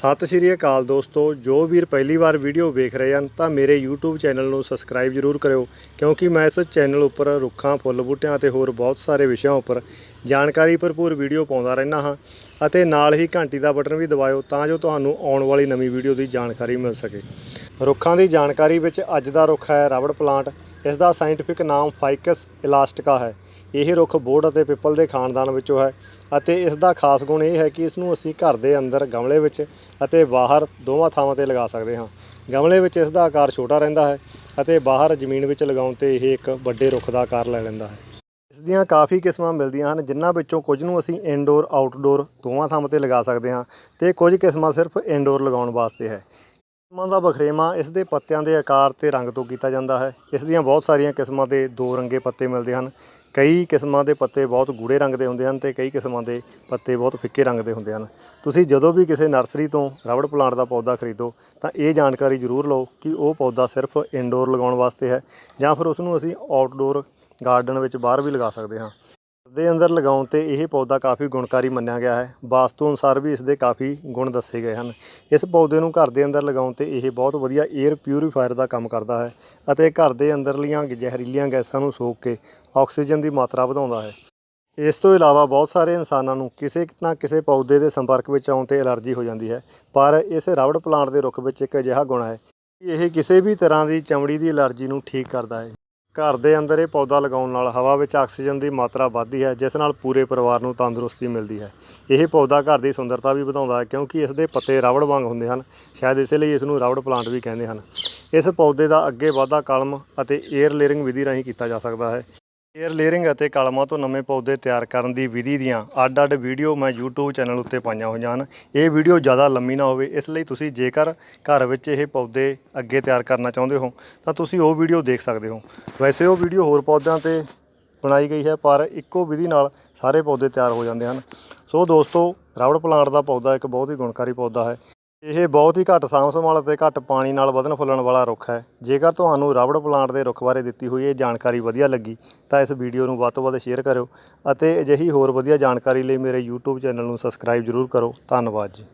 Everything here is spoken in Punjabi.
ਸਤਿ ਸ਼੍ਰੀ ਅਕਾਲ ਦੋਸਤੋ, ਜੋ ਵੀਰ ਪਹਿਲੀ ਵਾਰ ਵੀਡੀਓ ਵੇਖ ਰਹੇ ਹਨ ਤਾਂ ਮੇਰੇ YouTube ਚੈਨਲ ਨੂੰ ਸਬਸਕ੍ਰਾਈਬ ਜ਼ਰੂਰ ਕਰਿਓ, ਕਿਉਂਕਿ ਮੈਂ ਇਸ ਚੈਨਲ ਉੱਪਰ ਰੁੱਖਾਂ, ਫੁੱਲ ਬੂਟਿਆਂ ਅਤੇ ਹੋਰ ਬਹੁਤ ਸਾਰੇ ਵਿਸ਼ਿਆਂ ਉੱਪਰ ਜਾਣਕਾਰੀ ਭਰਪੂਰ ਵੀਡੀਓ ਪਾਉਂਦਾ ਰਹਿੰਦਾ ਹਾਂ ਅਤੇ ਨਾਲ ਹੀ ਘੰਟੀ ਦਾ ਬਟਨ ਵੀ ਦਬਾਇਓ ਤਾਂ ਜੋ ਤੁਹਾਨੂੰ ਆਉਣ ਵਾਲੀ ਨਵੀਂ ਵੀਡੀਓ ਦੀ ਜਾਣਕਾਰੀ ਮਿਲ ਸਕੇ। ਰੁੱਖਾਂ ਦੀ ਜਾਣਕਾਰੀ ਵਿੱਚ ਅੱਜ ਦਾ ਰੁੱਖ ਹੈ ਰਬੜ ਪਲਾਂਟ, ਇਸ ਦਾ ਸਾਇੰਟਿਫਿਕ ਨਾਮ ਫਾਈਕਸ ਇਲਾਸਟਿਕਾ ਹੈ। ਇਹ ਰੁੱਖ ਬੋਰਡ ਅਤੇ ਪਿੱਪਲ ਦੇ ਖਾਨਦਾਨ ਵਿੱਚੋਂ ਹੈ ਅਤੇ ਇਸ ਦਾ ਖਾਸ ਗੁਣ ਇਹ ਹੈ ਕਿ ਇਸ ਨੂੰ ਅਸੀਂ ਘਰ ਦੇ ਅੰਦਰ ਗਮਲੇ ਵਿੱਚ ਅਤੇ ਬਾਹਰ ਦੋਵਾਂ ਥਾਵਾਂ ਤੇ ਲਗਾ ਸਕਦੇ ਹਾਂ। ਗਮਲੇ ਵਿੱਚ ਇਸ ਦਾ ਆਕਾਰ ਛੋਟਾ ਰਹਿੰਦਾ ਹੈ ਅਤੇ ਬਾਹਰ ਜ਼ਮੀਨ ਵਿੱਚ ਲਗਾਉਣ ਤੇ ਇਹ ਇੱਕ ਵੱਡੇ ਰੁੱਖ ਦਾ ਆਕਾਰ ਲੈ ਲੈਂਦਾ ਹੈ। ਇਸ ਦੀਆਂ ਕਾਫੀ ਕਿਸਮਾਂ ਮਿਲਦੀਆਂ ਹਨ, ਜਿਨ੍ਹਾਂ ਵਿੱਚੋਂ ਕੁਝ ਨੂੰ ਅਸੀਂ ਇਨਡੋਰ ਆਊਟਡੋਰ ਦੋਵਾਂ ਥਾਵਾਂ ਤੇ ਲਗਾ ਸਕਦੇ ਹਾਂ ਤੇ ਕੁਝ ਕਿਸਮਾਂ ਸਿਰਫ ਇਨਡੋਰ ਲਗਾਉਣ ਵਾਸਤੇ ਹੈ। ਕਿਸਮਾਂ ਦਾ ਬਖਰੇਵਾਂ ਇਸ ਦੇ ਪੱਤਿਆਂ ਦੇ ਆਕਾਰ ਤੇ ਰੰਗ ਤੋਂ ਕੀਤਾ ਜਾਂਦਾ ਹੈ। ਇਸ ਦੀਆਂ ਬਹੁਤ ਸਾਰੀਆਂ ਕਿਸਮਾਂ ਦੇ ਦੋ ਰੰਗੇ ਪੱਤੇ ਮਿਲਦੇ ਹਨ। ਕਈ ਕਿਸਮਾਂ ਦੇ ਪੱਤੇ ਬਹੁਤ ਗੂੜੇ ਰੰਗ ਦੇ ਹੁੰਦੇ ਹਨ ਤੇ ਕਈ ਕਿਸਮਾਂ ਦੇ ਪੱਤੇ ਬਹੁਤ ਫਿੱਕੇ ਰੰਗ ਦੇ ਹੁੰਦੇ ਹਨ। ਤੁਸੀਂ ਜਦੋਂ ਵੀ ਕਿਸੇ ਨਰਸਰੀ ਤੋਂ ਰਬੜ ਪਲਾਂਟ ਦਾ ਪੌਦਾ ਖਰੀਦੋ, ਤਾਂ ਇਹ ਜਾਣਕਾਰੀ ਜ਼ਰੂਰ ਲਓ ਕਿ ਉਹ ਪੌਦਾ ਸਿਰਫ ਇਨਡੋਰ ਲਗਾਉਣ ਵਾਸਤੇ ਹੈ ਜਾਂ ਫਿਰ ਉਸ ਨੂੰ ਅਸੀਂ ਆਊਟਡੋਰ ਗਾਰਡਨ ਵਿੱਚ ਬਾਹਰ ਵੀ ਲਗਾ ਸਕਦੇ ਹਾਂ। ਦੇ ਅੰਦਰ ਲਗਾਉਣ ਤੇ ਇਹ ਪੌਦਾ ਕਾਫੀ ਗੁਣਕਾਰੀ ਮੰਨਿਆ ਗਿਆ ਹੈ। ਵਾਸਤੂ ਅਨੁਸਾਰ ਵੀ ਇਸ ਦੇ ਕਾਫੀ ਗੁਣ ਦੱਸੇ ਗਏ ਹਨ। ਇਸ ਪੌਦੇ ਨੂੰ ਘਰ ਦੇ ਅੰਦਰ ਲਗਾਉਣ ਤੇ ਇਹ ਬਹੁਤ ਵਧੀਆ 에ਅਰ ਪਿਊਰੀਫਾਇਰ ਦਾ ਕੰਮ ਕਰਦਾ ਹੈ ਅਤੇ ਘਰ ਦੇ ਅੰਦਰਲੀਆਂ ਜ਼ਹਿਰੀਲੀਆਂ ਗੈਸਾਂ ਨੂੰ ਸੋਖ ਕੇ ਆਕਸੀਜਨ ਦੀ ਮਾਤਰਾ ਵਧਾਉਂਦਾ ਹੈ। ਇਸ ਤੋਂ ਇਲਾਵਾ ਬਹੁਤ ਸਾਰੇ ਇਨਸਾਨਾਂ ਨੂੰ ਕਿਸੇ ਨਾ ਕਿਸੇ ਪੌਦੇ ਦੇ ਸੰਪਰਕ ਵਿੱਚ ਆਉਣ ਤੇ ਐਲਰਜੀ ਹੋ ਜਾਂਦੀ ਹੈ। ਪਰ ਇਸ ਰਬੜ ਪਲਾਂਟ ਦੇ ਰੁੱਖ ਵਿੱਚ ਇੱਕ ਅਜਿਹਾ ਗੁਣ ਹੈ ਕਿ ਇਹ ਕਿਸੇ ਵੀ ਤਰ੍ਹਾਂ ਦੀ ਚਮੜੀ ਦੀ ਐਲਰਜੀ ਨੂੰ ਠੀਕ ਕਰਦਾ ਹੈ। ਘਰ ਦੇ ਅੰਦਰ ਇਹ ਪੌਦਾ ਲਗਾਉਣ ਨਾਲ ਹਵਾ ਵਿੱਚ ਆਕਸੀਜਨ ਦੀ ਮਾਤਰਾ ਵੱਧਦੀ ਹੈ, ਜਿਸ ਨਾਲ ਪੂਰੇ ਪਰਿਵਾਰ ਨੂੰ ਤੰਦਰੁਸਤੀ ਮਿਲਦੀ ਹੈ। ਇਹ ਪੌਦਾ ਘਰ ਦੀ ਸੁੰਦਰਤਾ ਵੀ ਵਧਾਉਂਦਾ ਹੈ ਕਿਉਂਕਿ ਇਸ ਦੇ ਪੱਤੇ ਰਾਵੜ ਵਾਂਗ ਹੁੰਦੇ ਹਨ। ਸ਼ਾਇਦ ਇਸੇ ਲਈ ਇਸ ਨੂੰ ਰਾਵੜ ਪਲਾਂਟ ਵੀ ਕਹਿੰਦੇ ਹਨ। ਇਸ ਪੌਦੇ ਦਾ ਅੱਗੇ ਵਾਧਾ ਕਲਮ ਅਤੇ 에ਅਰ ਲੇਅਰਿੰਗ ਵਿਧੀ ਰਾਹੀਂ ਕੀਤਾ ਜਾ ਸਕਦਾ ਹੈ। 에ਅਰ ਲੇਅਰਿੰਗ ਅਤੇ ਕਲਮਾਂ ਤੋਂ ਨਵੇਂ ਪੌਦੇ ਤਿਆਰ ਕਰਨ ਦੀ ਵਿਧੀ ਦੀਆਂ ਅੱਡ-ਅੱਡ ਵੀਡੀਓ ਮੈਂ YouTube ਚੈਨਲ ਉੱਤੇ ਪਾਈਆਂ ਹੋਈਆਂ ਹਨ। ਇਹ ਵੀਡੀਓ ਜ਼ਿਆਦਾ ਲੰਮੀ ਨਾ ਹੋਵੇ, ਇਸ ਲਈ ਤੁਸੀਂ ਜੇਕਰ ਘਰ ਵਿੱਚ ਇਹ ਪੌਦੇ ਅੱਗੇ ਤਿਆਰ ਕਰਨਾ ਚਾਹੁੰਦੇ ਹੋ, ਤਾਂ ਤੁਸੀਂ ਉਹ ਵੀਡੀਓ ਦੇਖ ਸਕਦੇ ਹੋ। ਵੈਸੇ ਉਹ ਵੀਡੀਓ ਹੋਰ ਪੌਦਿਆਂ ਤੇ ਬਣਾਈ ਗਈ ਹੈ, ਪਰ ਇੱਕੋ ਵਿਧੀ ਨਾਲ ਸਾਰੇ ਪੌਦੇ ਤਿਆਰ ਹੋ ਜਾਂਦੇ ਹਨ। ਸੋ ਦੋਸਤੋ ਰਾਵੜ ਪਲਾਂਟ ਦਾ ਪੌਦਾ ਇੱਕ ਬਹੁਤ ਹੀ ਗੁਣਕਾਰੀ ਪੌਦਾ ਹੈ। ਇਹ ਬਹੁਤ ਹੀ ਘੱਟ ਸਾਂਭ ਸੰਭਾਲ ਅਤੇ ਘੱਟ ਪਾਣੀ ਨਾਲ ਵਧਣ ਫੁੱਲਣ ਵਾਲਾ ਰੁੱਖ ਹੈ। ਜੇਕਰ ਤੁਹਾਨੂੰ ਰਬੜ ਪਲਾਂਟ ਦੇ ਰੁੱਖ ਬਾਰੇ ਦਿੱਤੀ ਹੋਈ ਇਹ ਜਾਣਕਾਰੀ ਵਧੀਆ ਲੱਗੀ, ਤਾਂ ਇਸ ਵੀਡੀਓ ਨੂੰ ਵੱਧ ਤੋਂ ਵੱਧ ਸ਼ੇਅਰ ਕਰਿਓ ਅਤੇ ਅਜਿਹੀ ਹੋਰ ਵਧੀਆ ਜਾਣਕਾਰੀ ਲਈ ਮੇਰੇ YouTube ਚੈਨਲ ਨੂੰ ਸਬਸਕ੍ਰਾਈਬ ਜ਼ਰੂਰ ਕਰੋ। ਧੰਨਵਾਦ ਜੀ।